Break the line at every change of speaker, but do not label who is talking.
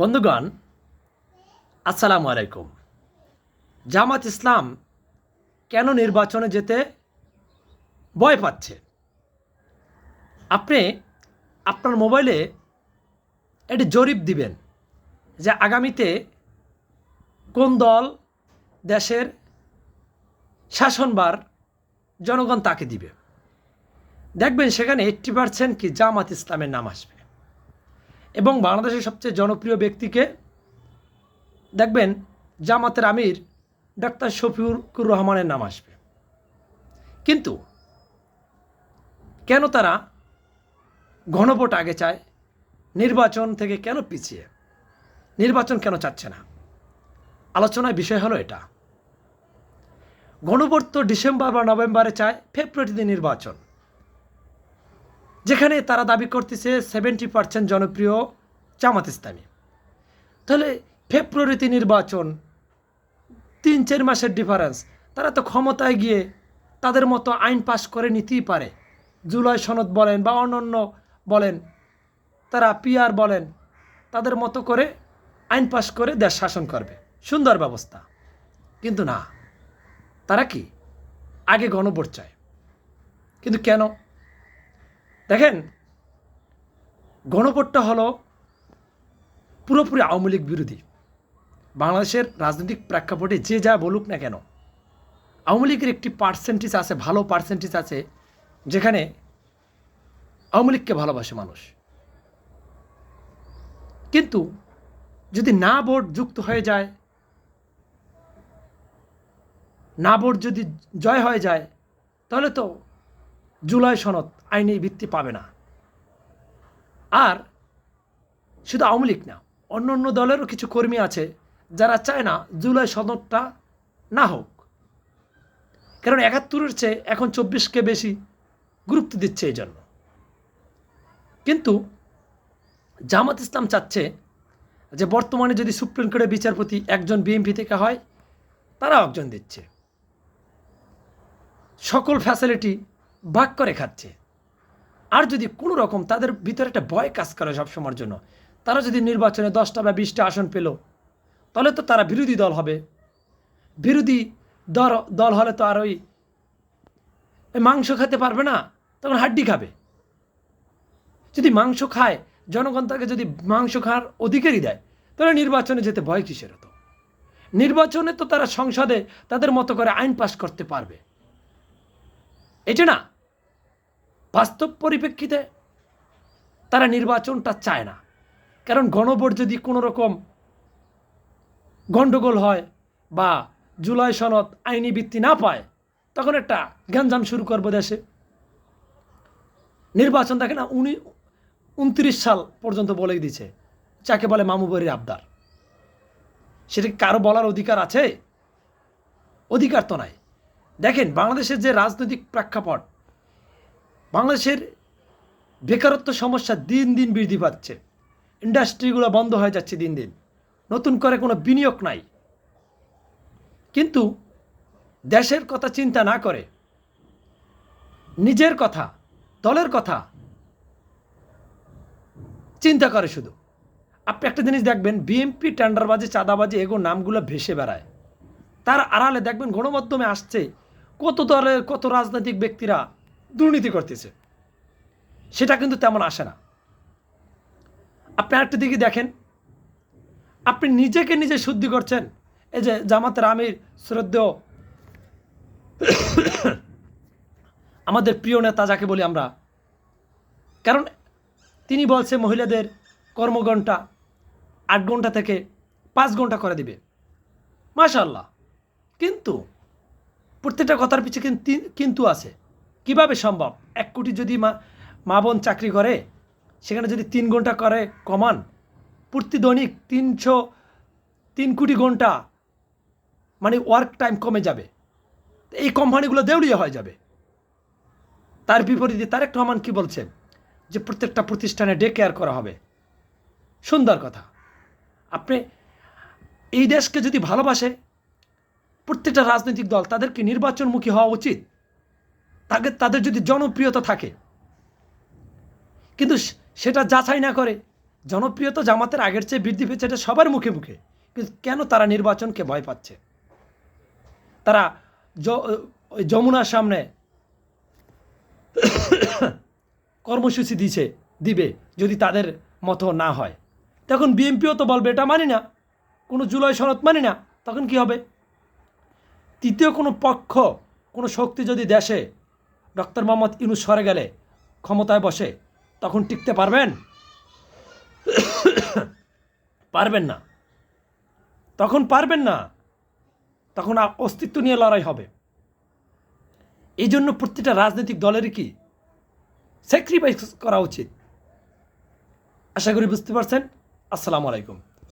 বন্ধুগণ, আসসালামু আলাইকুম। জামাত ইসলাম কেন নির্বাচনে যেতে ভয় পাচ্ছে? আপনি আপনার মোবাইলে একটি জরিপ দিবেন যে আগামীতে কোন দল দেশের শাসনবার জনগণ তাকে দিবে। দেখবেন সেখানে এইট্টি পার্সেন্ট কি জামাত ইসলামের নাম আসবে। এবং বাংলাদেশের সবচেয়ে জনপ্রিয় ব্যক্তিকে দেখবেন জামাতের আমির ডাক্তার শফিউর রহমানের নাম আসবে। কিন্তু কেন তারা গণভোট আগে চায়? নির্বাচন থেকে কেন পিছিয়ে? নির্বাচন কেন চাচ্ছে না? আলোচনার বিষয় হলো এটা। গণভোট তো ডিসেম্বর বা নভেম্বরে চায়, ফেব্রুয়ারিতে নির্বাচন। যেখানে তারা দাবি করতেছে সেভেন্টি পার্সেন্ট জনপ্রিয় জামাত ইসলামী। তাহলে ফেব্রুয়ারিতে নির্বাচন, তিন চার মাসের ডিফারেন্স তারা তো ক্ষমতায় গিয়ে তাদের মতো আইন পাশ করে নিতেই পারে। জুলাই সনদ বলেন বা অন্যান্য বলেন, তারা পিআর বলেন, তাদের মতো করে আইন পাশ করে দেশ শাসন করবে। সুন্দর ব্যবস্থা। কিন্তু না, তারা কি? আগে গণভোট চায়। কিন্তু কেন? দেখেন, গণভোটটা হলো পুরোপুরি আওয়ামী লীগ বিরোধী। বাংলাদেশের রাজনৈতিক প্রেক্ষাপটে যে যা বলুক না কেন, আওয়ামী লীগের একটি পার্সেন্টেজ আছে, ভালো পার্সেন্টেজ আছে, যেখানে আওয়ামী লীগকে ভালোবাসে মানুষ। কিন্তু যদি না ভোট যুক্ত হয়ে যায়, না ভোট যদি জয় হয়ে যায়, তাহলে তো জুলাই সনদ আইনি ভিত্তি পাবে না। আর শুধু আওয়ামী লীগ না অন্য অন্য দলেরও কিছু কর্মী আছে যারা চায় না জুলাই সনদটা না হোক। কারণ একাত্তরের চেয়ে এখন চব্বিশকে বেশি গুরুত্ব দিচ্ছে এই জন্য কিন্তু জামাত ইসলাম চাচ্ছে যে বর্তমানে যদি সুপ্রিম কোর্টের বিচারপতি একজন বিএমপি থেকে হয় তারা একজন দিচ্ছে। সকল ফ্যাসিলিটি ভাগ করে খাচ্ছে। আর যদি কোনো রকম তাদের ভিতরে একটা ভয় কাজ করে সবসময়ের জন্য, তারা যদি নির্বাচনে দশটা বা বিশটা আসন পেল, তাহলে তো তারা বিরোধী দল হবে। বিরোধী দল দল হলে তো আর ওই মাংস খেতে পারবে না, তখন হাড্ডি খাবে। যদি মাংস খায়, জনগণ তাকে যদি মাংস খাওয়ার অধিকারই দেয়, তাহলে নির্বাচনে যেতে ভয় কিসের হতো নির্বাচনে তো তারা সংসদে তাদের মতো করে আইন পাশ করতে পারবে। এটা না বাস্তব পরিপ্রেক্ষিতে তারা নির্বাচনটা চায় না। কারণ গণভোট যদি কোনো রকম গণ্ডগোল হয় বা জুলাই সনদ আইনি ভিত্তি না পায়, তখন একটা গ্যাঞ্জাম শুরু করব দেশে। নির্বাচন দেখে না, উনি উনত্রিশ সাল পর্যন্ত বলে দিছে, যাকে বলে মামুবাড়ির আবদার। সেটা কারও বলার অধিকার আছে? অধিকার তো নাই। দেখেন, বাংলাদেশের যে রাজনৈতিক প্রেক্ষাপট বাংলাদেশের বেকারত্ব সমস্যা দিন দিন বৃদ্ধি পাচ্ছে। ইন্ডাস্ট্রিগুলো বন্ধ হয়ে যাচ্ছে দিন দিন। নতুন করে কোনো বিনিয়োগ নাই। কিন্তু দেশের কথা চিন্তা না করে, নিজের কথা, দলের কথা চিন্তা করে শুধু। আপনি একটা জিনিস দেখবেন বিএমপি টেন্ডারবাজি, চাঁদাবাজি এগো নামগুলো ভেসে বেড়ায়। তার আড়ালে দেখবেন গণমাধ্যমে আসছে, কত দলের, কত রাজনৈতিক ব্যক্তিরা দুর্নীতি করতেছে। সেটা কিন্তু তেমন আসে না। আপনি আরেকটা দিকে দেখেন। আপনি নিজেকে নিজে শুদ্ধি করছেন। এই যে জামাতের আমির শ্রদ্ধেয় আমাদের প্রিয় নেতা যাকে বলি আমরা। কারণ তিনি বলছে মহিলাদের কর্মঘণ্টা আট ঘণ্টা থেকে পাঁচ ঘণ্টা করে দিবে। মাশাল্লাহ কিন্তু প্রত্যেকটা কথার পিছিয়ে কিন্তু কিন্তু আছে। কীভাবে সম্ভব? এক কোটি যদি মা মা বোন চাকরি করে, সেখানে যদি তিন ঘণ্টা করে কমান, প্রতি দৈনিক তিনশো, তিন কোটি ঘণ্টা মানে ওয়ার্ক টাইম কমে যাবে। এই কোম্পানিগুলো দেউলিয়া হয়ে যাবে। তার বিপরীতে তারেক রহমান কি বলছে? যে প্রত্যেকটা প্রতিষ্ঠানে ডে কেয়ার করা হবে। সুন্দর কথা। আপনি এই দেশকে যদি ভালোবাসে, প্রত্যেকটা রাজনৈতিক দল তাদেরকে নির্বাচনমুখী হওয়া উচিত। তাকে, তাদের যদি জনপ্রিয়তা থাকে, কিন্তু সেটা যাচাই না করে, জনপ্রিয়তা জামাতের আগের চেয়ে বৃদ্ধি পেয়েছে, এটা সবার মুখে মুখে, কিন্তু কেন তারা নির্বাচনকে ভয় পাচ্ছে? তারা যমুনার সামনে কর্মসূচি দিছে, দিবে, যদি তাদের মতো না হয়। তখন বিএনপিও তো বলবে, এটা মানি না, কোনো জুলাই শরৎ মানি না, তখন কি হবে? তৃতীয় কোনো পক্ষ, কোনো শক্তি যদি দেশে ডক্টর মোহাম্মদ ইউনুস সরে গেলে ক্ষমতায় বসে তখন টিকতে পারবেন? পারবেন না। তখন পারবেন না। তখন অস্তিত্ব নিয়ে লড়াই হবে। এই জন্য প্রতিটা রাজনৈতিক দলেরই কি স্যাক্রিফাইস করা উচিত? আশা করি বুঝতে পারছেন। আসসালামু আলাইকুম।